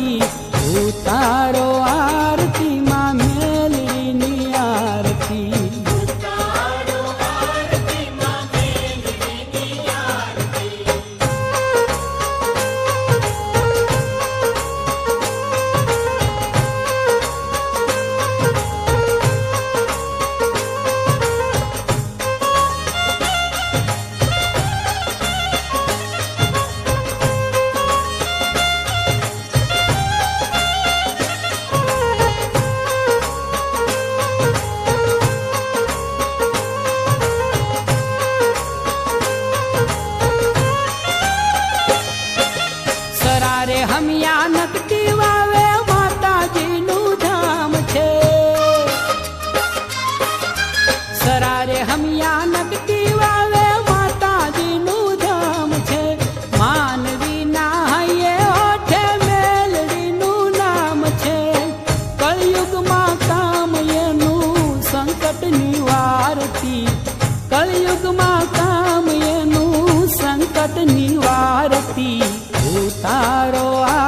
માટી ઉતારો. ઉતારો આ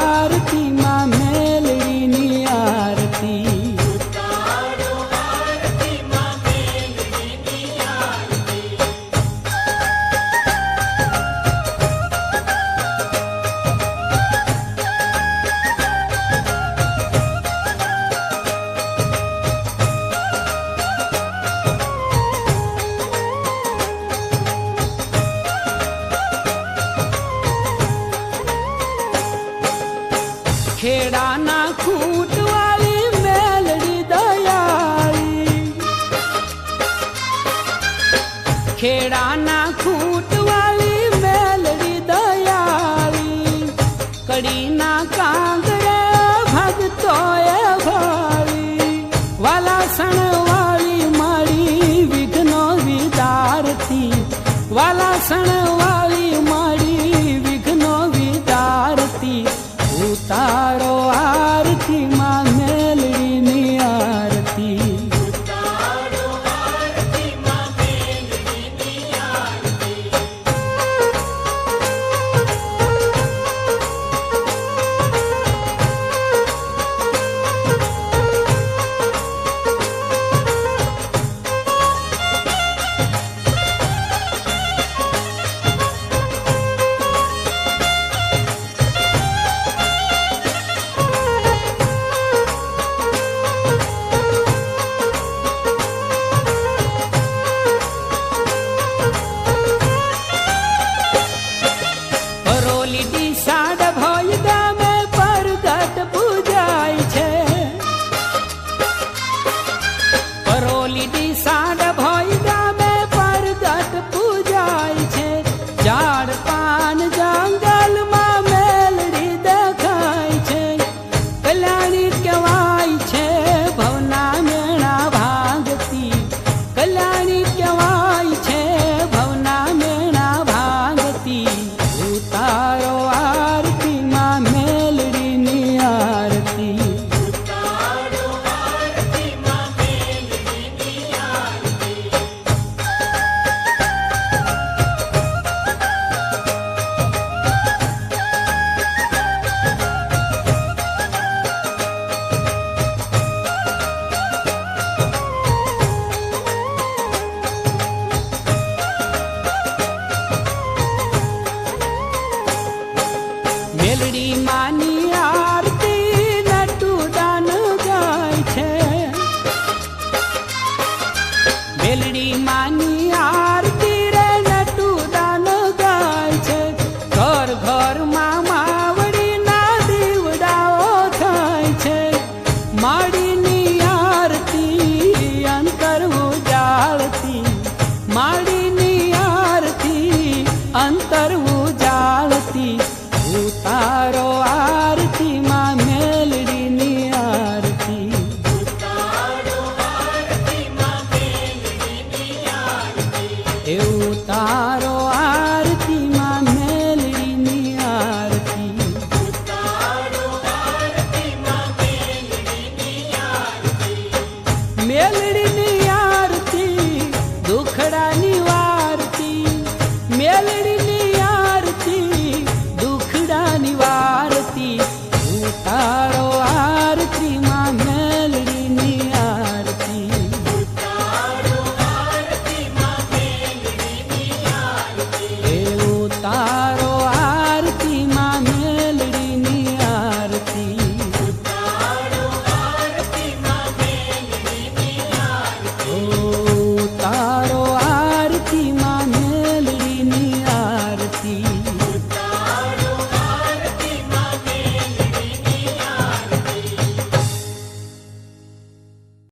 કેળાના ખૂટવાળી મેલડી દયાળી. ખેડાના ಮಾಡೋ ಆರತಿ ಮಾನ ಕಿಡಿ ಸಾಡಭಾ શિવડી માની આરતી નટુડાન જાય છે. બેલડી માની આરતી